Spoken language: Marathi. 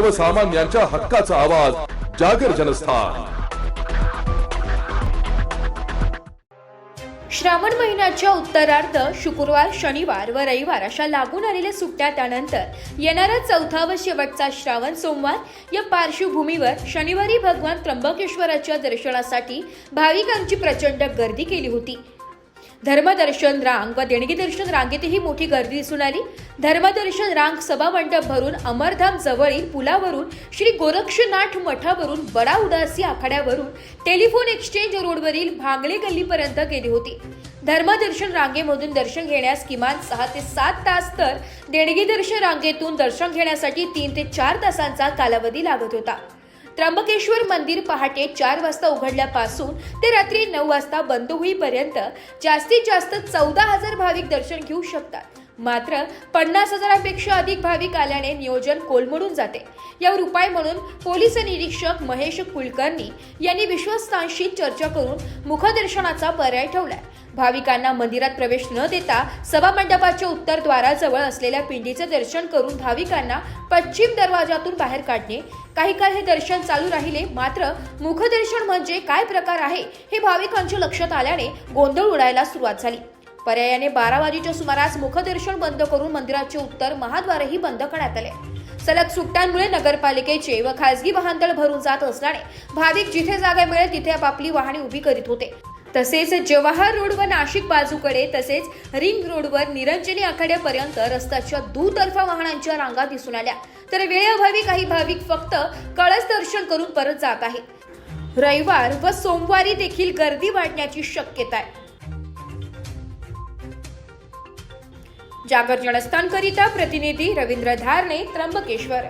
सर्वसामान्यांच्या हक्काचा आवाज जागर जनस्थान. श्रावण महिन्याच्या उत्तरार्ध शुक्रवार शनिवार व रविवार अशा लागून आलेल्या सुट्ट्या त्यानंतर येणारा चौथा व शेवटचा श्रावण सोमवार या पार्श्वभूमीवर शनिवारी भगवान त्र्यंबकेश्वराच्या दर्शनासाठी भाविकांची प्रचंड गर्दी केली होती. धर्मदर्शन रांग व देणगीदर्शन रांगेतही मोठी गर्दी दिसून आली. धर्मदर्शन रांग सभा मंडप भरून अमरधाम जवळील पुलावरून श्री गोरक्षनाथ मठावरून बडा उदासी आखाड्यावरून टेलिफोन एक्सचेंज रोडवरील भांगले गल्लीपर्यंत गेली होती. धर्मदर्शन रांगेमधून दर्शन घेण्यास किमान सहा ते सात तास तर देणगीदर्शन रांगेतून दर्शन घेण्यासाठी तीन ते चार तासांचा कालावधी लागत होता. त्र्यंबकेश्वर मंदिर पहाटे चार वाजता उघडल्यापासून ते रात्री नऊ वाजता बंद होईपर्यंत जास्तीत जास्त चौदा हजार भाविक दर्शन घेऊ शकतात. मात्र पन्नास हजारापेक्षा अधिक भाविक आल्याने नियोजन कोलमडून जाते. यावर उपाय म्हणून पोलीस निरीक्षक महेश कुलकर्णी यांनी विश्वस्तांशी चर्चा करून मुखदर्शनाचा पर्याय ठेवलाय. भाविकांना मंदिरात प्रवेश न देता सभामंडपाच्या उत्तरद्वाराजवळ असलेल्या पिंडीचे दर्शन करून भाविकांना पश्चिम दरवाजातून बाहेर काढणे. काही काळ हे दर्शन चालू राहिले मात्र मुखदर्शन म्हणजे काय प्रकार आहे हे भाविकांच्या लक्षात आल्याने गोंधळ उडायला सुरुवात झाली. पर्यायाने बारा वाजेच्या सुमारास मुखदर्शन बंद करून मंदिराचे उत्तर महाद्वारही बंद करण्यात आले. सलग सुट्ट्यांमुळे नगरपालिकेचे व खासगी वाहनतळ भरून जात असल्याने भाविक जिथे जागा मिळेल तिथे आपापली वाहने उभी करीत होते. तसेच जवाहर रोड व नाशिक बाजूकडे तसेच रिंग रोडवर निरंजनी आखाड्यापर्यंत रस्त्याच्या दुतर्फा वाहनांच्या रांगा दिसून आल्या. तर वेळेअभावी काही भाविक फक्त कळस दर्शन करून परत जात आहेत. रविवार व सोमवारी देखील गर्दी वाढण्याची शक्यता आहे. जागर जनस्थानकरिता प्रतिनिधी रवींद्र धारणे त्र्यंबकेश्वर.